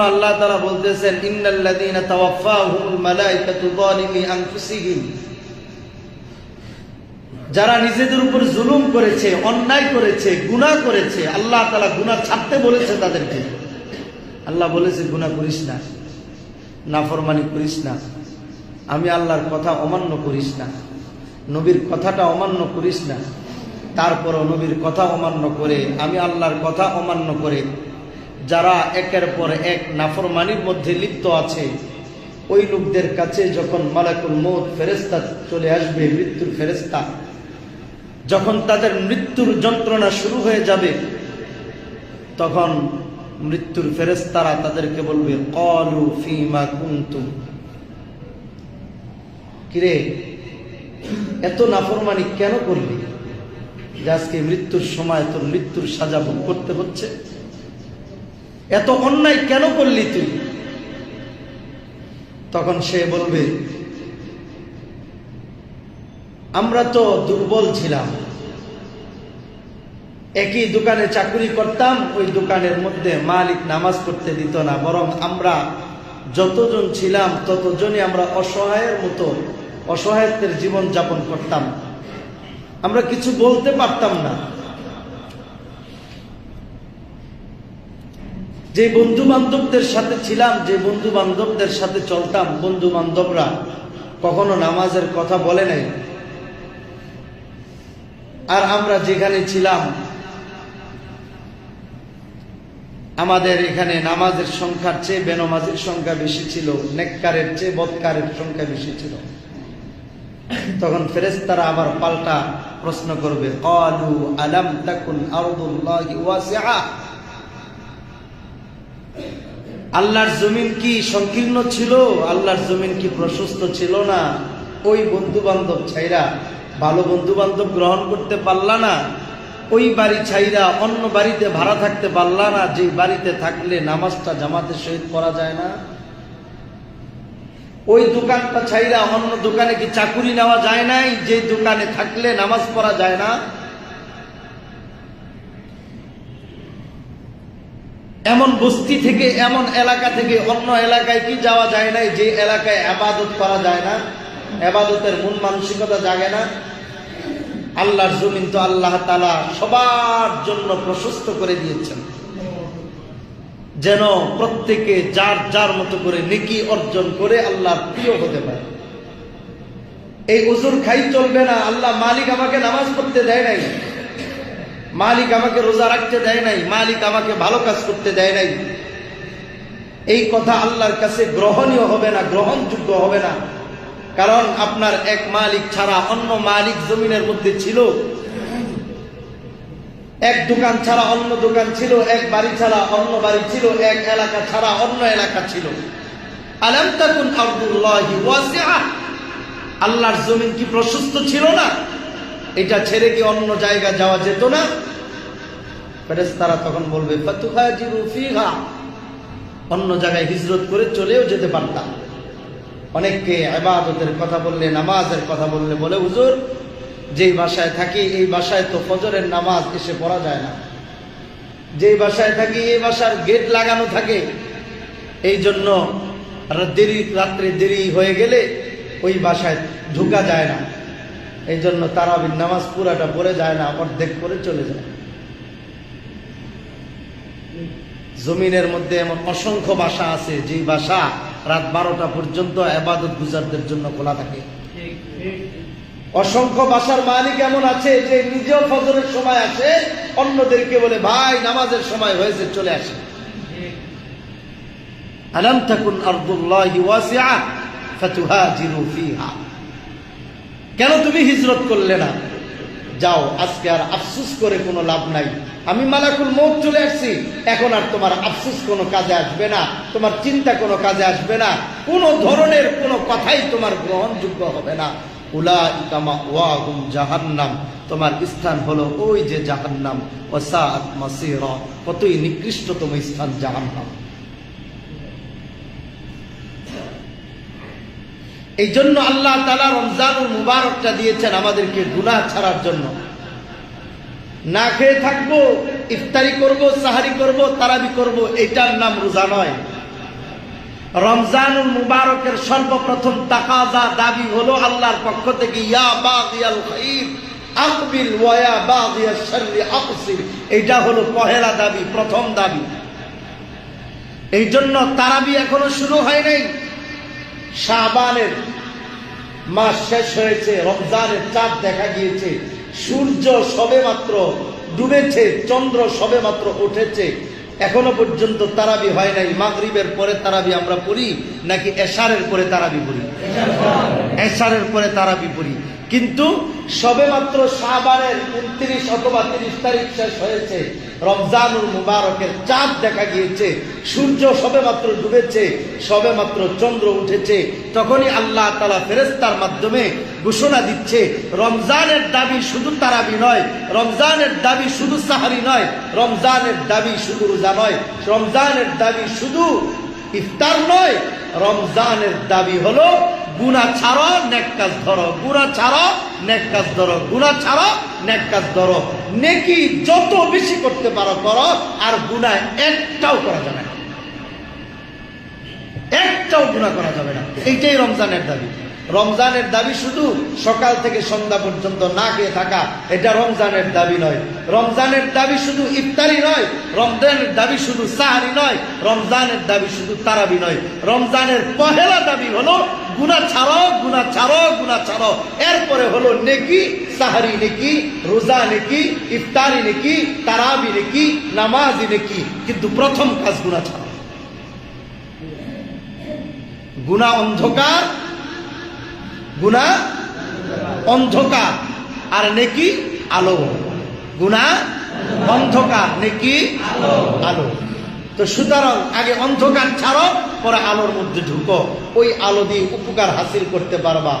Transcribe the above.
আল্লাহ তাআলা বলতেছেন, ইন্নাল্লাযীনা তাওয়াফাহুমুল মালায়েকাতু যালিমি আনফুসিহিম। যারা নিজেদের উপর জুলুম করেছে, অন্যায় করেছে, গুনাহ করেছে, আল্লাহ তাআলা গুনাহ ছাড়তে বলেছে তাদেরকে। আল্লাহ বলেছে, গুনাহ করিস না, নাফরমানি করিস না। আমি আল্লাহর কথা অমান্য করিস না। নবীর কথাটা অমান্য করিস না। তারপরও নবীর কথা অমান্য করে, আমি আল্লাহর কথা অমান্য করে যারা একের পর এক নাফরমানির মধ্যে লিপ্ত আছে, ওই লোকদের কাছে যখন মালাকুল মৌত ফেরেস্তা চলে আসবে, মৃত্যুর ফেরেস্তা যখন তাদের মৃত্যুর যন্ত্রণা শুরু হয়ে যাবে, তখন মৃত্যুর ফেরেস্তারা তাদেরকে বলবে, কলু ফিমা কুন্তুম। কিরে, এত নাফরমানি কেন করলি? যে আজকে মৃত্যুর সময় তোর মৃত্যুর সাজা ভোগ করতে হচ্ছে। এত অন্যায় কেন করলি তুই? তখন সে বলবে, আমরা তো দুর্বল ছিলাম। একই দোকানে চাকরি করতাম, ওই দোকানের মধ্যে মালিক নামাজ পড়তে দিত না। বরং আমরা যতজন ছিলাম, ততজনই আমরা অসহায়ের মতো, অসহায়ত্বের জীবন যাপন করতাম। আমরা কিছু বলতে পারতাম না। যে বন্ধু বান্ধবদের সাথে ছিলাম, যে বন্ধু বান্ধবদের সাথে চলতাম বন্ধু বান্ধবরা কখনো নামাজের কথা বলে নাই। আর আমরা যেখানে ছিলাম, আমাদের এখানে নামাজের সংখ্যার চেয়ে বেনমাজের সংখ্যা বেশি ছিল, নেককারের চেয়ে বৎকারের সংখ্যা বেশি ছিল। তখন ফেরেস্তারা আবার পাল্টা প্রশ্ন করবে, কলু আলাম তাকুন আরদুল্লাহি আল্লাহর জমিন কি সংকীর্ণ ছিল? আল্লাহর জমিন কি প্রশস্ত ছিল না? ওই বন্ধু বান্ধব ছাইরা, ভালো বন্ধু বান্ধব গ্রহণ করতে পারলা না। ওই বাড়ি ছাইরা অন্য বাড়িতে ভাড়া থাকতে পারলা না। যে বাড়িতে থাকলে নামাজটা জামাতে সহিত করা যায় না। ওই দোকানটা ছাইরা অন্য দোকানে কি চাকুরি নেওয়া যায় নাই? যে দোকানে থাকলে নামাজ পড়া যায় না। এমন বস্তি থেকে, এমন এলাকা থেকে অন্য এলাকায় কি যাওয়া যায় নাই? যে এলাকায় আবাদত করা যায় না, আবাদতের মন মানসিকতা জাগে না। আল্লাহর জমিন তো আল্লাহ তালা সবার জন্য প্রশস্ত করে দিয়েছেন। যেন প্রত্যেকে যার যার মতো করে নেকি অর্জন করে আল্লাহর প্রিয় হতে পারে। এই ওজুর খাই চলবে না, আল্লাহ মালিক আমাকে নামাজ পড়তে দেয় নাই। মালিক আমাকে রোজা রাখতে দেয় নাই, মালিক আমাকে ভালো কাজ করতে দেয় নাই। এই কথা আল্লাহর কাছে গ্রহণীয় হবে না, গ্রহণযোগ্য হবে না। কারণ আপনার এক মালিক ছাড়া অন্য মালিক জমিনের মধ্যে ছিল। এক দোকান ছাড়া অন্য দোকান ছিল, এক বাড়ি ছাড়া অন্য বাড়ি ছিল, এক এলাকা ছাড়া অন্য এলাকা ছিল। আলাম তাকুন আব্দুল্লাহি আল্লাহর জমিন কি প্রশস্ত ছিল না? এটা ছেড়ে কি অন্য জায়গা যাওয়া যেত না? ফেরেশতারা তখন বলবে অন্য জায়গায় হিজরত করে চলেও যেতে পারতাম। অনেককে আবাদতের কথা বললে, নামাজের কথা বললে বলে, হুজুর, যেই বাসায় থাকি, এই বাসায় তো ফজরের নামাজ এসে পড়া যায় না। যেই বাসায় থাকি, এই বাসার গেট লাগানো থাকে। এই জন্য দেরি, রাত্রে দেরি হয়ে গেলে ওই বাসায় ঢুকা যায় না। এই জন্য তারাবির নামাজ পুরাটা পড়ে যায় না অর্ধেক করে চলে যায়। জমিনের মধ্যে এমন অসংখ্য বাসা আছে যে বাসা রাত বারোটা পর্যন্ত আবাদত গুজারদের জন্য খোলা থাকে। অসংখ্য বাসার মালিক এমন আছে যে নিজেও ফজরের সময় আসে, অন্যদেরকে বলে, ভাই, নামাজের সময় হয়েছে, চলে আসে। আলম থাকুন আব্দুল্লাহি ফিহা। কেন তুমি হিজরত করলে না? যাও, আজকে আর আফসুস করে কোনো লাভ নাই। আমি মালাকুল মৌত চলে আসছি। এখন আর তোমার আফসুস কোনো কাজে আসবে না, তোমার চিন্তা কোনো কাজে আসবে না, কোনো ধরনের কোনো কথাই তোমার গ্রহণযোগ্য হবে না। উলা ইকামা ওয়াহুম জাহান্নাম। তোমার স্থান হলো ওই যে জাহান্নাম। ওসাআত মাসিরা। কতই নিকৃষ্টতম স্থান জাহান্নাম। এই জন্য আল্লাহ তালা রমজানুল মুবারকটা দিয়েছেন আমাদেরকে গুনাহ ছাড়ার জন্য। না খেয়ে থাকব, ইফতারি করব, সাহারি করব, তারাবি করব, এটার নাম রোজা নয়। রমজানুল মুবারকের সর্বপ্রথম তাকাজা দাবি হলো আল্লাহর পক্ষ থেকে, ইয়া এটা হলো পহেলা দাবি, প্রথম দাবি। এই জন্য তারাবি এখনও শুরু হয় নাই। শাবানের মাস শেষ হয়েছে, রমজানের চাঁদ দেখা গিয়েছে, সূর্য সবে মাত্র ডুবেছে, চন্দ্র সবে মাত্র উঠেছে, এখনও পর্যন্ত তারাবি হয় নাই, মাগরিবের পরে তারাবি আমরা পড়ি, নাকি এশারের পরে তারাবি পড়ি? এশারের পরে তারাবি পড়ি। কিন্তু সবে মাত্র শাহবানের উনত্রিশ অথবা তিরিশ তারিখ শেষ হয়েছে। রমজানুল মুবারকের চাঁদ দেখা গিয়েছে। সূর্য সবে মাত্র ডুবেছে সবে মাত্র চন্দ্র উঠেছে। তখনই আল্লাহ তালা ফেরেস্তার মাধ্যমে ঘোষণা দিচ্ছে, রমজানের দাবি শুধু তারাবি নয়, রমজানের দাবি শুধু সাহারি নয়, রমজানের দাবি শুধু রোজা নয়, রমজানের দাবি শুধু ইফতার নয়, রমজানের দাবি হলো গুণা ছাড়ো, নেক কাজ ধরো। গুণা ছাড়ো, নেক কাজ ধরো। গুণা ছাড়ো, নেক কাজ ধরো। নেকি যত বেশি করতে পারো, করো, আর গুণা একটাও করা যাবে না। একটাও গুণা করা যাবে না। এইটাই রমজানের দাবি। রমজানের দাবি শুধু সকাল থেকে সন্ধ্যা পর্যন্ত না খেয়ে থাকা, এটা রমজানের দাবি নয়। রমজানের দাবি শুধু ইফতারি নয়, রমজানের দাবি শুধু সাহারি নয়, রমজানের দাবি শুধু তারাবি নয়। রমজানের পহেলা দাবি হলো গুণা ছাড়ো গুণা ছাড়ো গুণা ছাড়ো। এরপরে হলো নেকি, সাহারি নেকি, রোজা নেকি, ইফতারি নেকি, তারাবি নেকি, নামাজি নেকি। কিন্তু প্রথম কাজ গুণা ছাড়ো। গুণা অন্ধকার গুণা অন্ধকার। আর নেকি আলো। গুণা অন্ধকার, নেকি আলো। তো সুতরাং আগে অন্ধকার ছাড়ো পরে আলোর মধ্যে ঢুকো ওই আলো দিয়ে উপকার হাসিল করতে পারবা।